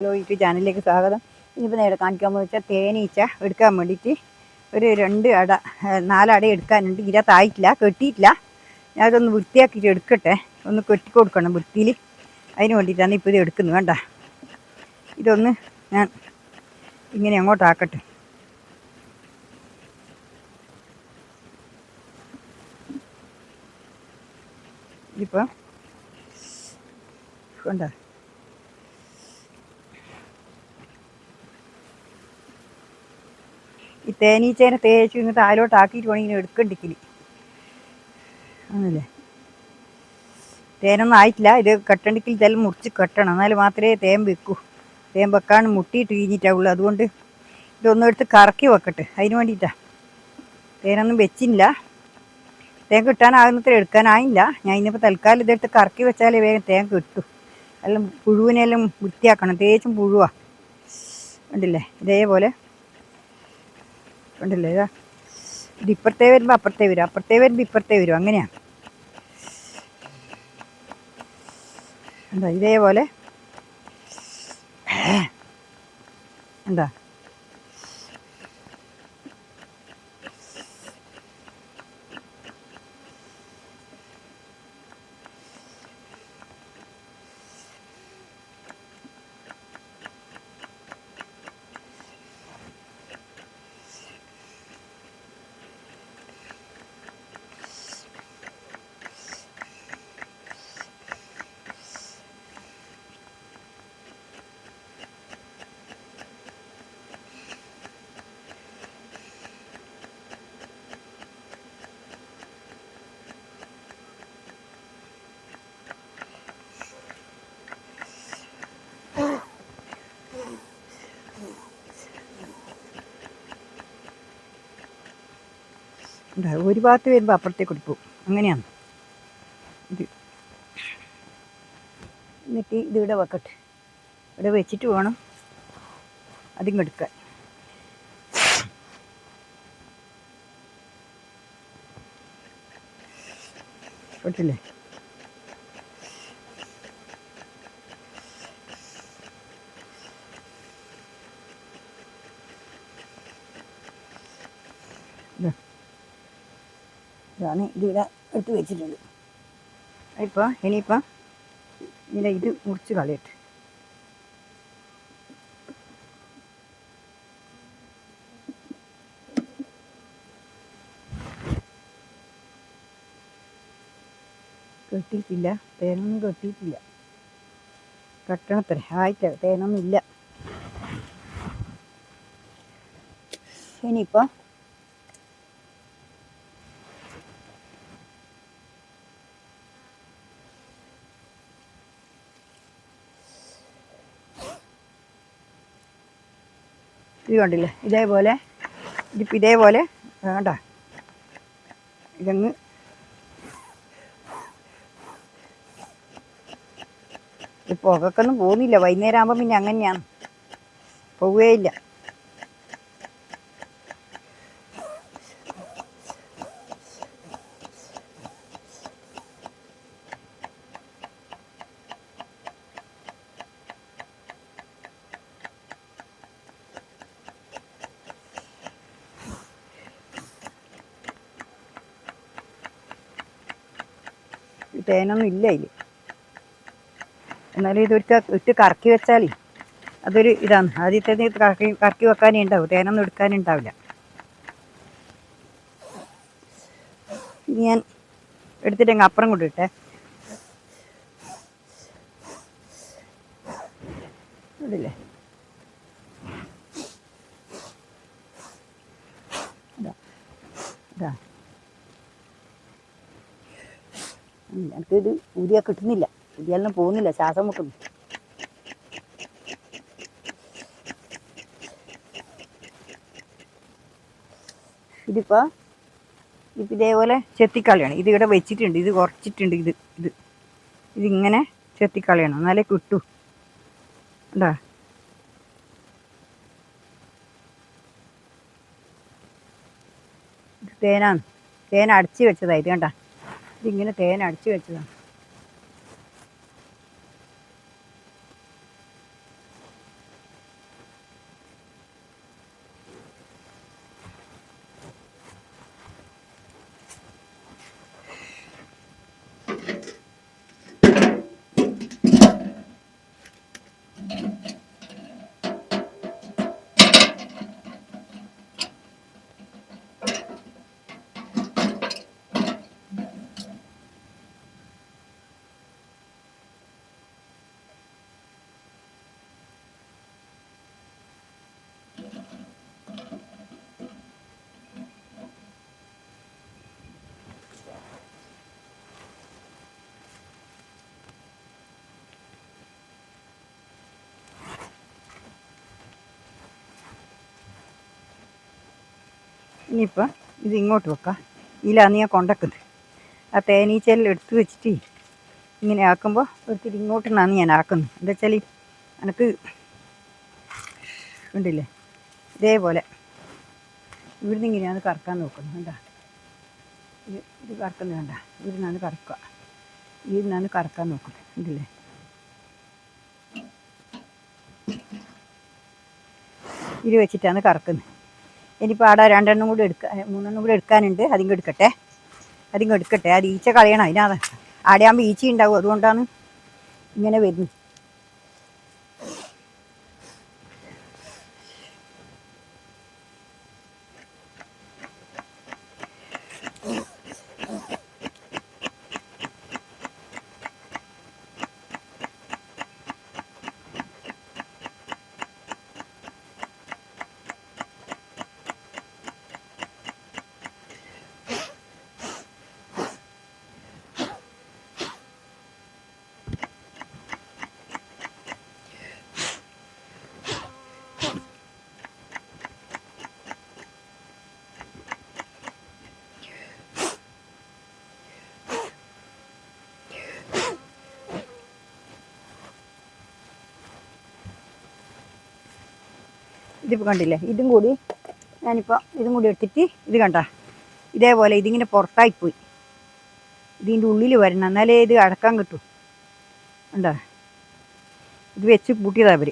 Hello YouTube ചാനലിലേക്ക് സ്വാഗതം. ഇനിയിപ്പോൾ നേരെ കാണിക്കാൻ വെച്ചാൽ തേനീച്ച എടുക്കാൻ വേണ്ടിയിട്ട് ഒരു രണ്ട് അട നാലട എടുക്കാനുണ്ട്. ഇതിനകത്തായിട്ടില്ല കെട്ടിയിട്ടില്ല. ഞാൻ അതൊന്ന് വൃത്തിയാക്കിയിട്ട് എടുക്കട്ടെ. ഒന്ന് കെട്ടി കൊടുക്കണം വൃത്തിയിൽ അതിന് വേണ്ടിയിട്ടാണ് ഇപ്പോൾ ഇത് എടുക്കുന്നത് വേണ്ട ഇതൊന്ന് ഞാൻ ഇങ്ങനെ അങ്ങോട്ടാക്കട്ടെ ഇതിപ്പോൾ കണ്ടോ. ഈ തേനീച്ചേനെ തേച്ച് ഇങ്ങനെ താഴോട്ട് ആക്കിയിട്ട് വേണം ഇങ്ങനെ എടുക്കണ്ടിക്കിൽ ആണല്ലേ? തേനൊന്നും ആയിട്ടില്ല ഇത് കെട്ടണ്ടിക്കിൽ ചില മുറിച്ച് കെട്ടണം. എന്നാൽ മാത്രമേ തേൻ വെക്കൂ. തേൻ വെക്കാൻ മുട്ടിയിട്ട് വീഞ്ഞിട്ടാവുള്ളൂ അതുകൊണ്ട് ഇതൊന്നും എടുത്ത് കറക്കി വെക്കട്ടെ. അതിന് വേണ്ടിയിട്ടാണ് തേനൊന്നും വെച്ചില്ല. തേൻ കിട്ടാനാകുന്നത്ര എടുക്കാനായില്ല. ഞാൻ ഇന്നിപ്പോൾ തൽക്കാലം ഇതെടുത്ത് കറക്കി വെച്ചാലേ വേഗം തേൻ കിട്ടും. എല്ലാം പുഴുവിനെല്ലാം വൃത്തിയാക്കണം. തേച്ചും പുഴുവാ. ഉണ്ടല്ലേ ഇതേപോലെ. ഉണ്ടല്ലേ ഇതാ. ഇത് ഇപ്പുറത്തേ വരുമ്പോൾ അപ്പുറത്തേ വരും അപ്പുറത്തേ വരുമ്പോൾ ഇപ്പുറത്തേ വരും അങ്ങനെയാണ് എന്താ ഇതേപോലെ? എന്താ? എന്താ ഒരു ഭാഗത്ത് വരുമ്പോൾ അപ്പുറത്തേക്ക് കൊടുക്കും അങ്ങനെയാണ്. ഇത്. എന്നിട്ട് ഇത് ഇവിടെ വെക്കട്ടെ. ഇവിടെ വെച്ചിട്ട് വേണം അതിങ്ങെടുക്കാൻ കേട്ടില്ലേ ഇതാ. ഇതാണ്. ഇതിവിടെ എടുത്ത് വെച്ചിട്ടുണ്ട്. ഇപ്പോൾ ഇനിയിപ്പോൾ ഇതിന്റെ ഇത് മുറിച്ച് കളയട്ടെ. കെട്ടിയിട്ടില്ല. തേനൊന്നും കെട്ടിയിട്ടില്ല. കെട്ടണത്ര. ആയിട്ട് തേനൊന്നും ഇല്ല. ഇനിയിപ്പോൾ ഇത് കണ്ടില്ലേ? ഇതേപോലെ ഇതിപ്പോൾ ഇതേപോലെ വേണ്ട ഇതങ്ങ് പുകക്കൊന്നും പോകുന്നില്ല. വൈകുന്നേരം ആകുമ്പോൾ പിന്നെ അങ്ങനെയാണ്. പോവുകയില്ല ഈ ഇല്ല അതിൽ എന്നാലും ഇതൊരുക്ക ഇട്ട് കറക്കി വെച്ചാൽ അതൊരു ഇതാണ്. ആദ്യത്തെ ഇത് കറക്കി കറക്കി വെക്കാനേ ഉണ്ടാവും. തേനൊന്നും എടുക്കാനുണ്ടാവില്ല ഞാൻ എടുത്തിട്ട് അങ്ങ് അപ്പുറം കൊണ്ടിട്ടെ ഇടില്ലേ ഇതാ. ഇതാ. എനിക്കിത് ഊരിയാ കിട്ടുന്നില്ല. ഊരിയാലൊന്നും പോകുന്നില്ല. ശ്വാസം മുട്ടുന്നു. ഇതിപ്പോൾ ഇപ്പം ഇതേപോലെ ചെത്തിക്കളയാണ്. ഇത് ഇവിടെ വെച്ചിട്ടുണ്ട്. ഇത് കുറച്ചിട്ടുണ്ട്. ഇത് ഇത്. ഇതിങ്ങനെ ചെത്തിക്കളിയാണ്. എന്നാലേ കിട്ടൂ. ഉണ്ടാ തേനാണ്. തേൻ അടച്ച് വെച്ചതാണ് ഇത് ഇതിങ്ങനെ തേൻ അടിച്ചു വെച്ചതാണ് ഇനിയിപ്പോൾ ഇത് ഇങ്ങോട്ട് വെക്കാം ഇതിലാണ് ഞാൻ കൊണ്ടക്കുന്നത് ആ തേനീച്ചയിൽ എടുത്ത് വെച്ചിട്ട് ഇങ്ങനെ ആക്കുമ്പോൾ ഒരിത്തിരി ഇങ്ങോട്ടാണ് ഞാൻ ആക്കുന്നത്. എന്താ വെച്ചാൽ എനിക്ക് ഉണ്ടല്ലേ? ഇതേപോലെ. ഇവിടുന്ന് ഇങ്ങനെയാണ് കറക്കാൻ നോക്കുന്നത് കണ്ട? ഇത് കറക്കുന്നത് കണ്ട? ഇവിടുന്നാണ് കറക്കുക. ഇവിടുന്നാണ് കറക്കാൻ നോക്കുന്നത് ഇതില്ലേ ഇത് വെച്ചിട്ടാണ് കറക്കുന്നത്. ഇനിയിപ്പോൾ ആടെ രണ്ടെണ്ണം കൂടി എടുക്കുക മൂന്നെണ്ണം കൂടി എടുക്കാനുണ്ട് അതിങ്ങ് എടുക്കട്ടെ. അതിങ്ങ് എടുക്കട്ടെ. അത് ഈച്ച കളയണം അതിനാ ആടെയാകുമ്പോൾ ഈച്ച ഉണ്ടാവും അതുകൊണ്ടാണ് ഇങ്ങനെ വരുന്നത്. ഇതിപ്പോൾ കണ്ടില്ലേ? ഇതും കൂടി ഞാനിപ്പോൾ ഇതും കൂടി എടുത്തിട്ട് ഇത് കണ്ട. ഇതേപോലെ ഇതിങ്ങനെ പുറത്തായി പോയി. ഇതിന്റെ ഉള്ളിൽ വരണം. എന്നാലേ ഇത് അടക്കാൻ കിട്ടും. ഉണ്ടോ ഇത് വെച്ച് പൂട്ടിയതാ അവർ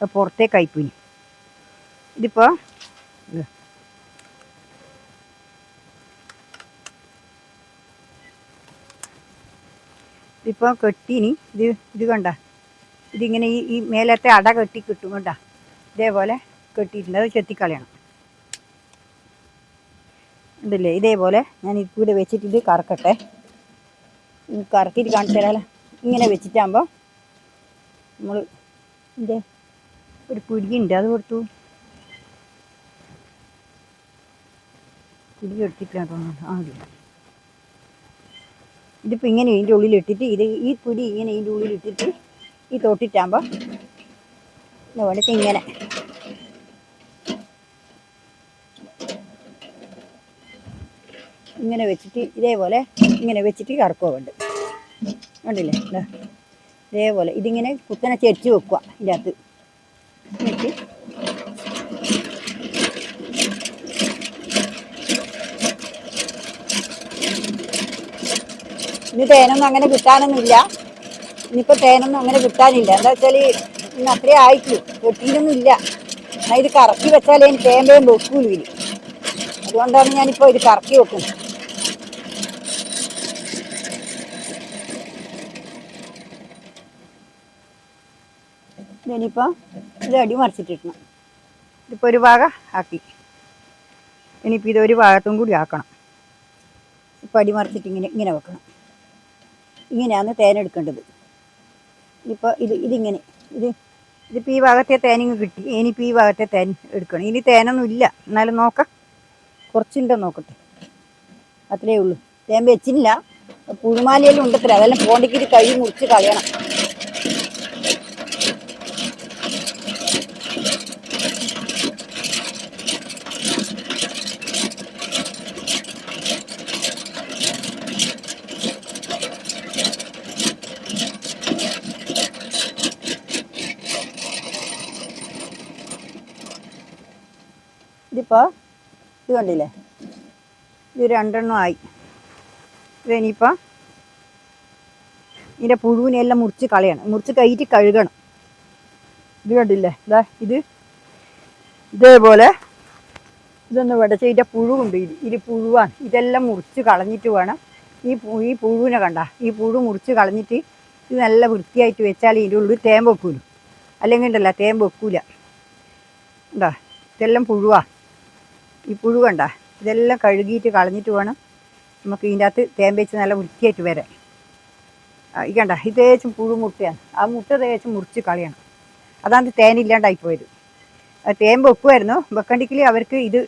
അപ്പോൾ പുറത്തേക്കായിപ്പോയി ഇതിപ്പോൾ ഇത്. ഇതിപ്പോൾ കെട്ടിനി. ഇത് ഇത് കണ്ട. ഇതിങ്ങനെ ഈ ഈ മേലത്തെ അട കെട്ടി കിട്ടും കണ്ട. ഇതേപോലെ കെട്ടിയിട്ടുണ്ട്. അത് ചെത്തിക്കളയണം. ഉണ്ടല്ലേ? ഇതേപോലെ ഞാൻ ഇവിടെ വെച്ചിട്ട് ഇത് കറക്കട്ടെ. കറക്കിട്ട് കാണിച്ചു തരാമല്ലോ ഇങ്ങനെ വെച്ചിട്ടാകുമ്പോൾ നമ്മൾ ഇതിന്റെ ഒരു പിടിയുണ്ട് അത് കൊടുത്തു. പിടി എടുത്തിട്ടില്ല തോന്നുന്നു. ആ മതി ഇതിപ്പോൾ ഇങ്ങനെ ഇതിന്റെ ഉള്ളിൽ ഇട്ടിട്ട് ഇത് ഈ പുരി ഇങ്ങനെ ഇതിന്റെ ഉള്ളിൽ ഇട്ടിട്ട് ഈ തൊട്ടിട്ടാകുമ്പോൾ ഇതുപോലത്തെ ഇങ്ങനെ. ഇങ്ങനെ വെച്ചിട്ട് ഇതേപോലെ ഇങ്ങനെ വെച്ചിട്ട് കറക്കുക വേണ്ട കണ്ടില്ലേ? ഇതാ ഇതേപോലെ ഇതിങ്ങനെ കുത്തനെ ചെരിച്ച് വെക്കുക ഇതിന്റെ അകത്ത് എന്നിട്ട് ഇനി തേനൊന്നും അങ്ങനെ കിട്ടാനൊന്നുമില്ല. ഇനിയിപ്പോൾ തേനൊന്നും അങ്ങനെ കിട്ടാനില്ല. എന്താ വെച്ചാൽ ഇന്ന് അത്രേ ആയിട്ടുള്ളൂ കെട്ടിയിലൊന്നും ഇല്ല ഇത് കറക്കി വെച്ചാലേ എനിക്ക് തേമ്പയും വെക്കൂല ഇനി അതുകൊണ്ടാണ് ഞാനിപ്പോൾ ഇത് കറക്കി വെക്കുന്നത്. ഇനിയിപ്പോൾ ഇത് അടി മറിച്ചിട്ടിടണം. ഇതിപ്പോൾ ഒരു ഭാഗം ആക്കി. ഇനിയിപ്പോൾ ഇതൊരു ഭാഗത്തും കൂടി ആക്കണം. ഇപ്പോൾ അടി മറിച്ചിട്ട് ഇങ്ങനെ ഇങ്ങനെ വെക്കണം. ഇങ്ങനെയാണ് തേനെടുക്കേണ്ടത് ഇപ്പോൾ ഇത് ഇതിങ്ങനെ ഇത് ഇതിപ്പോൾ ഈ ഭാഗത്തെ തേനിങ് കിട്ടി. ഇനിയിപ്പോൾ ഈ ഭാഗത്തെ തേൻ എടുക്കണം. ഇനി തേനൊന്നും ഇല്ല. എന്നാലും നോക്കാം. കുറച്ചുണ്ടോ നോക്കട്ടെ. അത്രയേ ഉള്ളൂ. തേൻ വെച്ചില്ല. പുഴുമാലയെല്ലാം ഉണ്ടത്ര. അതെല്ലാം പോണ്ടിക്കിട്ട് കൈ മുറിച്ച് കളയണം. ഇതിപ്പോൾ ഇത് കണ്ടില്ലേ? ഇത് രണ്ടെണ്ണം ആയി. ഇതിനിപ്പോൾ ഇതിന്റെ പുഴുവിനെല്ലാം മുറിച്ച് കളയണം. മുറിച്ച് കയറ്റി കഴുകണം. ഇത് കണ്ടില്ലേ? ഇതാ ഇത്. ഇതേപോലെ ഇതൊന്ന് വിടച്ച് ഇതിന്റെ പുഴുവുണ്ട്. ഇത് ഇത് പുഴുവാണ്. ഇതെല്ലാം മുറിച്ച് കളഞ്ഞിട്ട് വേണം. ഈ ഈ പുഴുവിനെ കണ്ട. ഈ പുഴു മുറിച്ച് കളഞ്ഞിട്ട് ഇത് നല്ല വൃത്തിയായിട്ട് വെച്ചാൽ ഇതിന്റെ ഉള്ളിൽ തേമ്പ് വെക്കൂലു. അല്ലെങ്കിൽ ഉണ്ടല്ല തേമ്പ് വെക്കൂല. എന്താ ഇതെല്ലാം പുഴുവാ. ഈ പുഴു കണ്ട? ഇതെല്ലാം കഴുകിയിട്ട് കളഞ്ഞിട്ട് വേണം നമുക്ക് ഇതിന്റെ അകത്ത് തേൻ വെച്ച് നല്ല വൃത്തിയായിട്ട് വരാൻ ഈ കണ്ട? ഇത് തേച്ചും പുഴു മുട്ടയാണ്. ആ മുട്ട തേച്ച് മുറിച്ച് കളയണം. അതാണ് തേനില്ലാണ്ടായി പോയത്. തേൻ വെക്കുമായിരുന്നു വെക്കണ്ടെങ്കിൽ അവർക്ക് ഇത്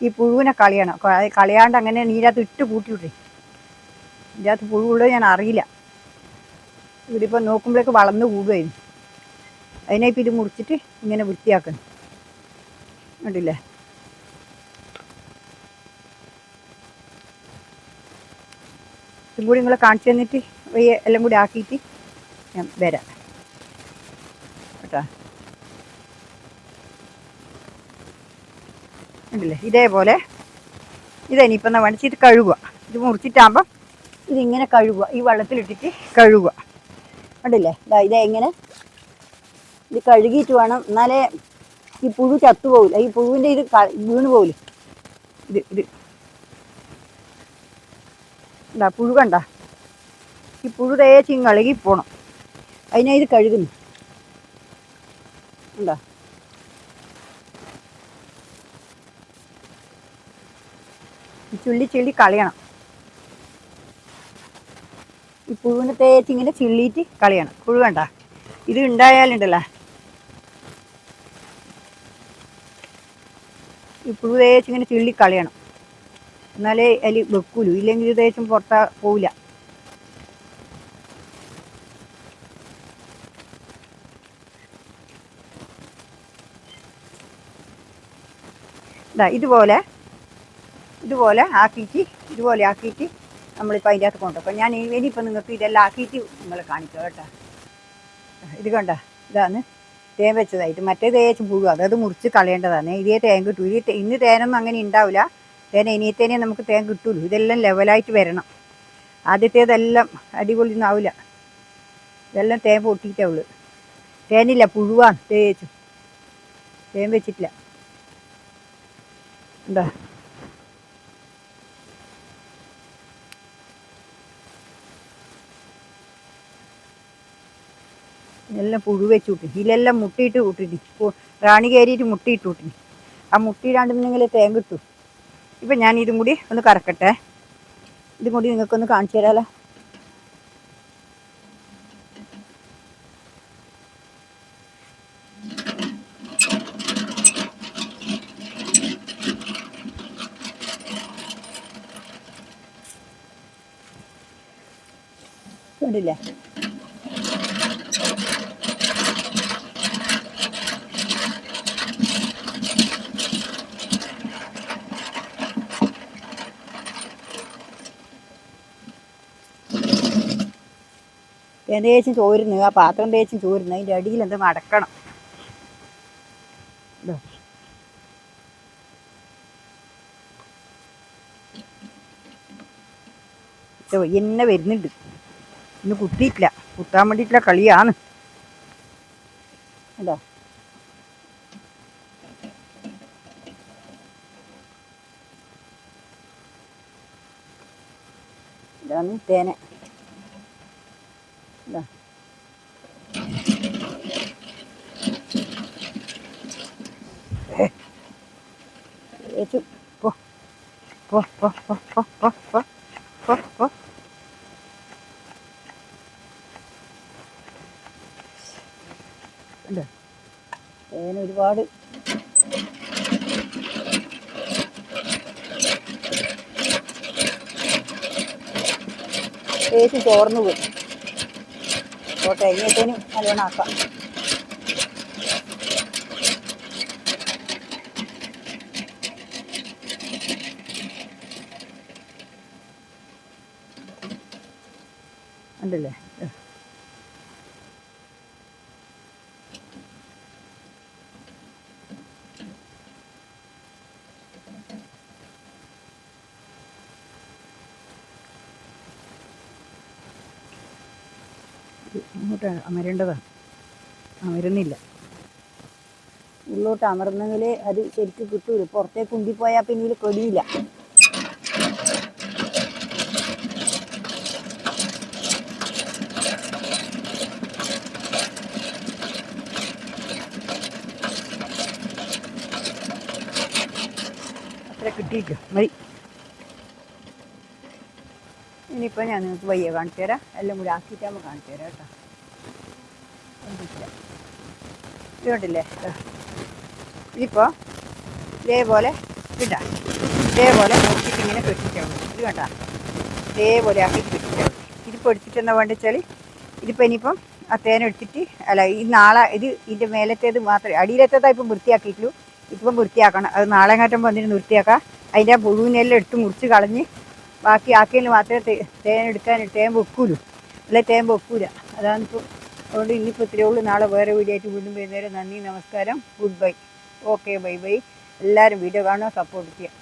ഈ പുഴുവിനെ കളയണം. കളയാണ്ട് അങ്ങനെ നീരകത്ത് ഇട്ട് കൂട്ടി വിട്ടേ ഇതിന്റെ അകത്ത് പുഴുള്ളത് ഞാൻ അറിയില്ല. ഇവിടിപ്പോൾ നോക്കുമ്പോഴേക്ക് വളർന്നു കൂടുമായിരുന്നു അതിനെ ഇപ്പം ഇത് മുറിച്ചിട്ട് ഇങ്ങനെ വൃത്തിയാക്കണം. കണ്ടില്ലേ? ഇതും കൂടി നിങ്ങളെ കാണിച്ചു തന്നിട്ട് വയ്യ എല്ലാം കൂടി ആക്കിയിട്ട് ഞാൻ വരാം. കേട്ടോ? ഉണ്ടല്ലേ? ഇതേപോലെ ഇതനിയിപ്പം എന്നാ വേണിച്ച് ഇത് കഴുകുക. ഇത് മുറിച്ചിട്ടാകുമ്പം ഇതിങ്ങനെ കഴുകുക. ഈ വെള്ളത്തിലിട്ടിട്ട് കഴുകുക. ഉണ്ടല്ലേ ഇതാ ഇതേ ഇങ്ങനെ ഇത് കഴുകിയിട്ട് വേണം. എന്നാലേ ഈ പുഴു ചത്തുപോകില്ല ഈ പുഴുവിന്റെ ഇത് വീണ് പോകില്ല ഇത് ഇത്. എന്താ പുഴു കണ്ട? ഈ പുഴു തേച്ച് ഇങ്ങ് പോണം. അതിനാ ഇത് കഴുകുന്നു. എന്താ ചുള്ളി ചുള്ളി കളയണം. ഈ പുഴുവിനെ തേച്ച് ഇങ്ങനെ ചിള്ളിയിട്ട് കളയണം. പുഴു കണ്ട? ഇത് ഉണ്ടായാലുണ്ടല്ലോ ഈ പുഴു തേച്ച് ഇങ്ങനെ ചിള്ളി കളയണം. എന്നാലേ അതിൽ വെക്കൂലു. ഇല്ലെങ്കിൽ ദേശം പുറത്താ പോവില്ല. ഇതുപോലെ. ഇതുപോലെ ആക്കിയിട്ട് ഇതുപോലെ ആക്കിയിട്ട് നമ്മളിപ്പോൾ അതിന്റെ അകത്ത് കൊണ്ടുപോകും ഞാൻ ഇനിയിപ്പോൾ നിങ്ങൾക്ക് ഇതെല്ലാം ആക്കിയിട്ട് നിങ്ങളെ കാണിക്കാം കേട്ടോ. ഇത് കണ്ട? ഇതാണ് തേൻ വെച്ചതായിട്ട്. മറ്റേ തേച്ച് പുഴു അതായത് മുറിച്ച് കളയേണ്ടതാണ്. ഇതേ തേൻ കിട്ടൂ. ഇത് ഇന്ന് തേനൊന്നും അങ്ങനെ ഉണ്ടാവില്ല. തേൻ ഇനിയത്തേനെ നമുക്ക് തേൻ കിട്ടുള്ളൂ ഇതെല്ലാം ലെവലായിട്ട് വരണം. ആദ്യത്തേതെല്ലാം അടിപൊളി ഒന്നും ആവില്ല ഇതെല്ലാം തേൻ പൊട്ടിയിട്ടേ ഉള്ളൂ. തേനില്ല പുഴുവാണ്. തേച്ചു തേൻ വെച്ചിട്ടില്ല. എന്താ? ഇതെല്ലാം പുഴു വെച്ച് കൂട്ടി. ഇതിലെല്ലാം മുട്ടിയിട്ട് കൂട്ടിട്ട് റാണി കയറിയിട്ട് മുട്ടിയിട്ട് കൂട്ടി ആ മുട്ടിയിടാണ്ടെന്നെങ്കിൽ തേൻ കിട്ടൂ. ഇപ്പം ഞാൻ ഇതും കൂടി ഒന്ന് കറക്കട്ടെ. ഇതും കൂടി നിങ്ങൾക്കൊന്ന് കാണിച്ചു തരാമല്ലോ കണ്ടില്ലേ? തേൻ തേച്ചും ചോരുന്നു ആ പാത്രം തേച്ചും ചോരുന്നു അതിന്റെ അടിയിൽ എന്ത് മടക്കണം എന്നെ വരുന്നുണ്ട്. ഇന്ന് കുത്തിയിട്ടില്ല. കുത്താൻ വേണ്ടിയിട്ടുള്ള കളിയാണ്. അല്ലോ ഇതാണ് തേന ഇതാ ഏച്ചു പോ പോ പോ പോ പോ പോ തേൻ ഒരുപാട്. ചേച്ചി ചോർന്നു പോയി. പോട്ടെ ഇനിയത്തേനും നല്ലോണം ആക്കാം. ഉണ്ടല്ലേ? അങ്ങോട്ട്? അമരേണ്ടതാണ് അമരുന്നില്ല ഉള്ളോട്ട് അമർന്നെങ്കിൽ അത് ശരിക്കും കിട്ടൂല. പുറത്തേക്ക് ഉണ്ടിപ്പോയാൽ പിന്നെ ഇതിൽ കൊടിയില്ല. അത്ര കിട്ടിയിട്ടോ മതി. ഇനിയിപ്പോൾ ഞാൻ നിങ്ങൾക്ക് വയ്യ കാണിച്ചു തരാം. എല്ലാം കൂടി ആക്കിയിട്ടാകുമ്പോൾ കാണിച്ചു തരാം കേട്ടോ. കണ്ടില്ലേ. ഇതിപ്പോൾ ഇതേപോലെ ഇടാം. ഇതേപോലെ നോക്കിയിട്ട് ഇങ്ങനെ കെട്ടിച്ചാൽ ഇത് കണ്ട? ഇതേപോലെ ആക്കി കെട്ടിച്ചാൽ ഇതിപ്പോൾ എടുത്തിട്ട് എന്താ വേണ്ടത് വെച്ചാൽ ഇതിപ്പോൾ ഇനിയിപ്പം ആ തേൻ എടുത്തിട്ട് അല്ല ഈ നാളെ ഇത് ഇതിന്റെ മേലത്തേത് മാത്രമേ അടിയിലത്തേതാണ് ഇപ്പം വൃത്തിയാക്കിയിട്ടുള്ളൂ. ഇപ്പം വൃത്തിയാക്കണം. അത് നാളെ കാറ്റം വന്നിട്ട് വൃത്തിയാക്കാം. അതിന്റെ പുഴുവിനെല്ലാം എടുത്ത് മുറിച്ച് കളഞ്ഞ് ബാക്കി ആക്കിയതിൽ മാത്രമേ തേൻ എടുക്കാൻ തേൻ വെക്കൂലൂ. അല്ലെ തേൻ വെക്കൂല. അതാണ് അതുകൊണ്ട് ഇന്നിപ്പോൾ ഇത്രയേ ഉള്ളൂ. നാളെ വേറെ വീഡിയോ ആയിട്ട് വീണ്ടും വരുന്നേരം നന്ദി നമസ്കാരം. Good bye. Okay bye bye എല്ലാവരും വീഡിയോ കാണുക സപ്പോർട്ട് ചെയ്യുക